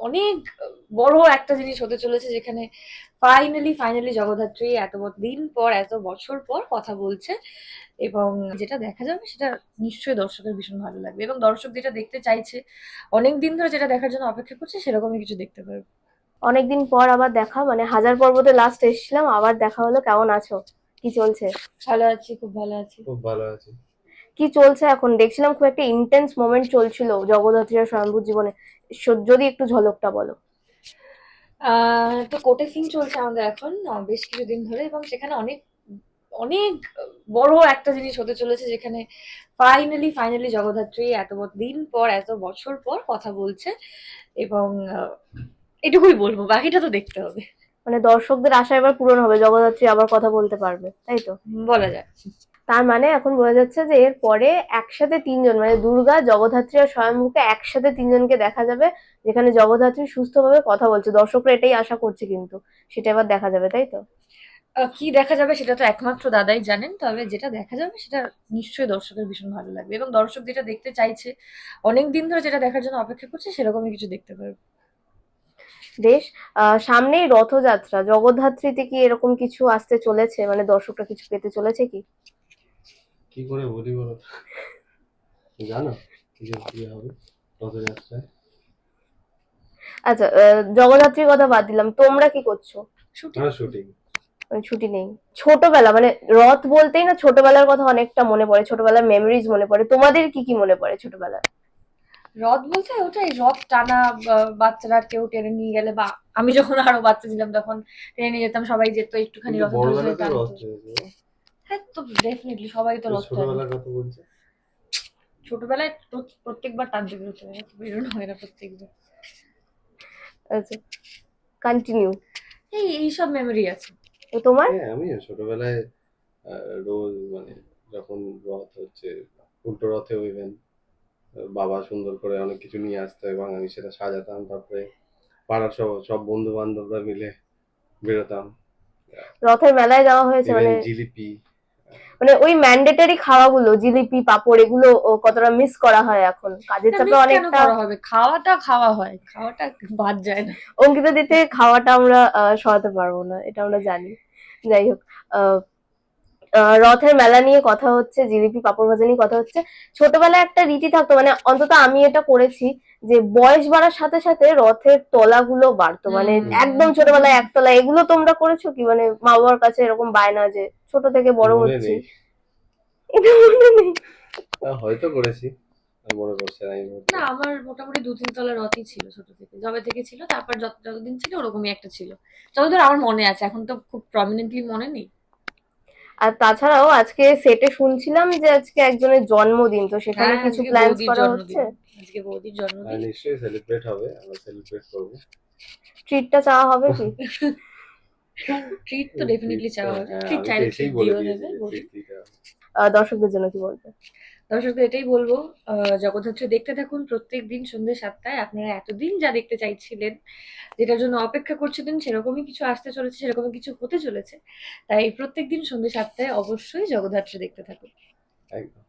অনেক বড় একটা জিনিস হতে চলেছে যেখানে ফাইনালি ফাইনালি জগদ্ধাত্রী এত দিন পর এত বছর পর কথা বলছে এবং যেটা দেখা যাবে সেটা নিশ্চয়ই দর্শকের ভীষণ ভালো লাগবে এবং দর্শক যেটা দেখতে চাইছে অনেক দিন ধরে যেটা দেখার জন্য অপেক্ষা করছে সেরকমই কিছু দেখতে পারবে। অনেকদিন পর আবার দেখা মানে হাজার পর্বতে লাস্ট এসেছিলাম আবার দেখা হলো কেমন আছো? কি চলছে? ভালো আছি খুব ভালো আছি। খুব ভালো আছি। কি চলছে এখন? দেখছিলাম খুব একটা ইন্টেন্স মোমেন্ট চলছিল জগদ্ধাত্রী আর জীবনে। যদি একটু ঝলকটা বলো। তো কোর্টে সিন চলছে আমাদের এখন বেশ কিছুদিন ধরে এবং সেখানে অনেক অনেক বড় একটা জিনিস হতে চলেছে যেখানে ফাইনালি ফাইনালি জগদ্ধাত্রী এত দিন পর এত বছর পর কথা বলছে এবং এটুকুই বলব বাকিটা তো দেখতে হবে। মানে দর্শকদের আশা এবার পূরণ হবে জগদ্ধাত্রী আবার কথা বলতে পারবে তাই তো? বলা যায়। তার মানে এখন বোঝা যাচ্ছে যে এর পরে একসাথে তিনজন মানে দুর্গা জগদ্ধাত্রী আর স্বয়ম্ভুকে একসাথে তিনজনকে দেখা যাবে যেখানে জগদ্ধাত্রী সুস্থভাবে কথা বলছে। দর্শকরা এটাই আশা করছে কিন্তু সেটা এবার দেখা যাবে তাই তো? কি দেখা যাবে সেটা তো একমাত্র দাদাই জানেন তবে যেটা দেখা যাবে সেটা নিশ্চয়ই দর্শকের ভীষণ ভালো লাগবে এবং দর্শক যেটা দেখতে চাইছে অনেক দিন ধরে যেটা দেখার জন্য অপেক্ষা করছে সেরকমই কিছু দেখতে পারবে। বেশ আহ সামনেই রথযাত্রা জগদ্ধাত্রীতে কি এরকম কিছু আসতে চলেছে? মানে দর্শকরা কিছু পেতে চলেছে কি? কি করে বলি বলো জানো কি যে কি হবে? রথযাত্রায় আচ্ছা জগদ্ধাত্রীর কথা বাদ দিলাম। তোমরা কি করছ? শুটিং। আমার শুটিং। মানে ছুটি নেই। ছোটবেলা মানে রথ বলতেই না ছোটবেলার কথা অনেকটা মনে পড়ে ছোটবেলার মেমোরিজ মনে পড়ে। তোমাদের কি কি মনে পড়ে ছোটবেলার? রথ বলতে ওটাই রথ টানা বাচ্চারা কেউ টেনে নিয়ে গেলে বা আমি যখন আরও বাচ্চা ছিলাম তখন টেনে নিয়ে যেতাম সবাই যেত একটুখানি রথ হ্যাঁ তো ডেফিনেটলি সবাই তো টানে ছোটবেলার কথা বলছে। ছোটবেলায় প্রত্যেকবার টানতে বেরোতে হয় বেরোনো হয় না প্রত্যেকবার। আচ্ছা কন্টিনিউ এই এইসব মেমোরি আছে। তো তোমার? হ্যাঁ আমিও ছোটবেলায় রোজ মানে যখন রথ হচ্ছে উল্টো রথে ইভেন বাবা সুন্দর করে অনেক কিছু নিয়ে আসতো এবং আমি সেটা সাজাতাম তারপরে পাড়ার সব সব বন্ধু বান্ধবরা মিলে বেরোতাম। রথের মেলায় যাওয়া হয়েছে মানে জিলিপি। মানে ওই ম্যান্ডেটারি খাওয়াগুলো জিলিপি পাপড় এগুলো কতটা মিস করা হয় এখন? কাজের চাপে অনেকটা হবে? খাওয়াটা খাওয়া হয় খাওয়াটা বাদ যায় না। অঙ্কিতা দিতে খাওয়াটা আমরা সরাতে পারব না এটা আমরা জানি। যাই হোক রথের মেলা নিয়ে কথা হচ্ছে জিলিপি পাপড় ভাজা নিয়ে কথা হচ্ছে। ছোটবেলায় একটা রীতি থাকতো মানে অন্তত আমি এটা করেছি যে বয়স বাড়ার সাথে সাথে রথের তলাগুলো বাড়তো। মানে একদম ছোটবেলায় একতলা এগুলো তোমরা করেছ কি? মানে মা বাবার কাছে এরকম বায়না যে ছোট থেকে বড় মনে হচ্ছি। এটা মনে নেই। আহ, হয়তো করেছি। আর মনে পড়ছে না না আমার মোটামুটি দু তিন তলা রথই ছিল ছোট থেকে। যবে থেকে ছিল তারপর যত যতদিন ছিল ওরকমই একটা ছিল। যতদূর আমার মনে আছে এখন তো খুব প্রমিনেন্টলি মনে নেই। আর তাছাড়াও আজকে সেটে শুনছিলাম যে আজকে একজনের জন্মদিন তো সেখানে হ্যাঁ, কিছু প্ল্যান করা হচ্ছে? আজকে বৌদির আর জন্মদিন নিশ্চয়ই সেলিব্রেট হবে আমরা সেলিব্রেট করব। ট্রিটটা চাওয়া হবে কি? ট্রিট তো ডেফিনেটলি চাওয়া ট্রিট আমি চাইলে ট্রিট বলে দেবে দর্শকদের জন্য কি বলবে? দর্শকদের এটাই বলব আহ, জগদ্ধাত্রী দেখতে থাকুন প্রত্যেক দিন সন্ধ্যে সাতটায় আপনারা এতদিন যা দেখতে চাইছিলেন যেটার জন্য অপেক্ষা করছিলেন সেরকমই কিছু আসতে চলেছে সেরকমই কিছু হতে চলেছে। তাই প্রত্যেক দিন সন্ধ্যে সাতটায় অবশ্যই জগদ্ধাত্রী দেখতে থাকুন। একদম।